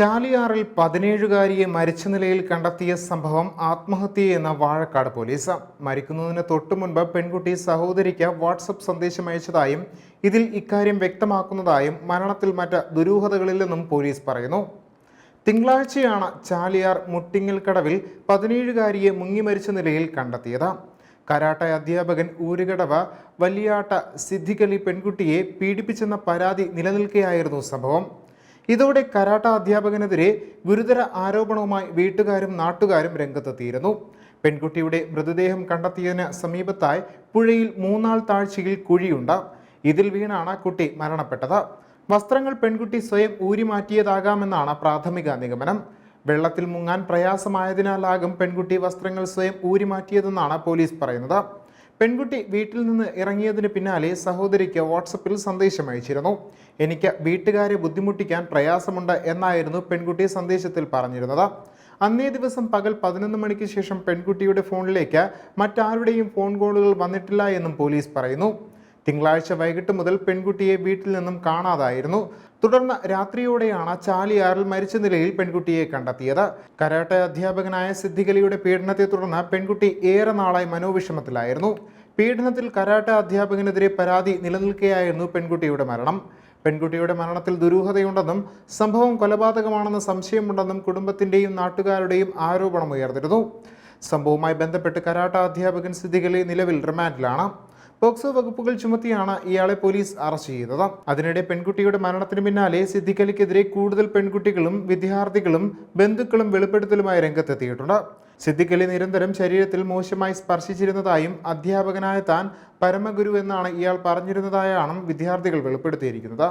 ചാലിയാറിൽ പതിനേഴുകാരിയെ മരിച്ച നിലയിൽ കണ്ടെത്തിയ സംഭവം ആത്മഹത്യയെന്ന വാഴക്കാട് പോലീസ്. മരിക്കുന്നതിന് തൊട്ടു മുൻപ് പെൺകുട്ടി സഹോദരിക്ക് വാട്സപ്പ് സന്ദേശം അയച്ചതായും ഇതിൽ ഇക്കാര്യം വ്യക്തമാക്കുന്നതായും മരണത്തിൽ മറ്റ് ദുരൂഹതകളിൽ നിന്നും പോലീസ് പറയുന്നു. തിങ്കളാഴ്ചയാണ് ചാലിയാർ മുട്ടിങ്ങൽ കടവിൽ പതിനേഴുകാരിയെ മുങ്ങി മരിച്ച നിലയിൽ കണ്ടെത്തിയത്. കരാട്ട അധ്യാപകൻ ഊരുകടവ വലിയാട്ട സിദ്ദിഖലി പെൺകുട്ടിയെ പീഡിപ്പിച്ചെന്ന പരാതി നിലനിൽക്കെയായിരുന്നു സംഭവം. ഇതോടെ കരാട്ട അധ്യാപകനെതിരെ ഗുരുതര ആരോപണവുമായി വീട്ടുകാരും നാട്ടുകാരും രംഗത്തെത്തിയിരുന്നു. പെൺകുട്ടിയുടെ മൃതദേഹം കണ്ടെത്തിയതിന് സമീപത്തായി പുഴയിൽ മൂന്നാൾ താഴ്ചയിൽ കുഴിയുണ്ട്. ഇതിൽ വീണാണ് കുട്ടി മരണപ്പെട്ടത്. വസ്ത്രങ്ങൾ പെൺകുട്ടി സ്വയം ഊരിമാറ്റിയതാകാമെന്നാണ് പ്രാഥമിക നിഗമനം. വെള്ളത്തിൽ മുങ്ങാൻ പ്രയാസമായതിനാലാകും പെൺകുട്ടി വസ്ത്രങ്ങൾ സ്വയം ഊരിമാറ്റിയതെന്നാണ് പോലീസ് പറയുന്നത്. പെൺകുട്ടി വീട്ടിൽ നിന്ന് ഇറങ്ങിയതിന് പിന്നാലെ സഹോദരിക്ക് വാട്സപ്പിൽ സന്ദേശം അയച്ചിരുന്നു. എനിക്ക് വീട്ടുകാരെ ബുദ്ധിമുട്ടിക്കാൻ പ്രയാസമുണ്ട് എന്നായിരുന്നു പെൺകുട്ടി സന്ദേശത്തിൽ പറഞ്ഞിരുന്നത്. അന്നേ ദിവസം പകൽ പതിനൊന്ന് മണിക്ക് ശേഷം പെൺകുട്ടിയുടെ ഫോണിലേക്ക് മറ്റാരുടെയും ഫോൺ കോളുകൾ വന്നിട്ടില്ല എന്നും പോലീസ് പറയുന്നു. തിങ്കളാഴ്ച വൈകിട്ട് മുതൽ പെൺകുട്ടിയെ വീട്ടിൽ നിന്നും കാണാതായിരുന്നു. തുടർന്ന് രാത്രിയോടെയാണ് ചാലിയാറിൽ മരിച്ച നിലയിൽ പെൺകുട്ടിയെ കണ്ടെത്തിയത്. കരാട്ടെ അധ്യാപകനായ സിദ്ധികലിയുടെ പീഡനത്തെ തുടർന്ന് പെൺകുട്ടി ഏറെ നാളായി മനോവിഷമത്തിലായിരുന്നു. പീഡനത്തിൽ കരാട്ടെ അധ്യാപകനെതിരെ പരാതി നിലനിൽക്കെയായിരുന്നു പെൺകുട്ടിയുടെ മരണം. പെൺകുട്ടിയുടെ മരണത്തിൽ ദുരൂഹതയുണ്ടെന്നും സംഭവം കൊലപാതകമാണെന്ന് സംശയമുണ്ടെന്നും കുടുംബത്തിന്റെയും നാട്ടുകാരുടെയും ആരോപണം ഉയർന്നിരുന്നു സംഭവവുമായി ബന്ധപ്പെട്ട് കരാട്ട അധ്യാപകൻ സിദ്ദിഖലി നിലവിൽ റിമാൻഡിലാണ്. പോക്സോ വകുപ്പുകൾ ചുമത്തിയാണ് ഇയാളെ പോലീസ് അറസ്റ്റ് ചെയ്തത്. അതിനിടെ പെൺകുട്ടിയുടെ മരണത്തിന് പിന്നാലെ സിദ്ദിഖലിക്കെതിരെ കൂടുതൽ പെൺകുട്ടികളും വിദ്യാർത്ഥികളും ബന്ധുക്കളും വെളിപ്പെടുത്തലുമായി രംഗത്തെത്തിയിട്ടുണ്ട്. സിദ്ദിഖലി നിരന്തരം ശരീരത്തിൽ മോശമായി സ്പർശിച്ചിരുന്നതായും അധ്യാപകനായ താൻ പരമഗുരു എന്നാണ് ഇയാൾ പറഞ്ഞിരുന്നതായാണ് വിദ്യാർത്ഥികൾ വെളിപ്പെടുത്തിയിരിക്കുന്നത്.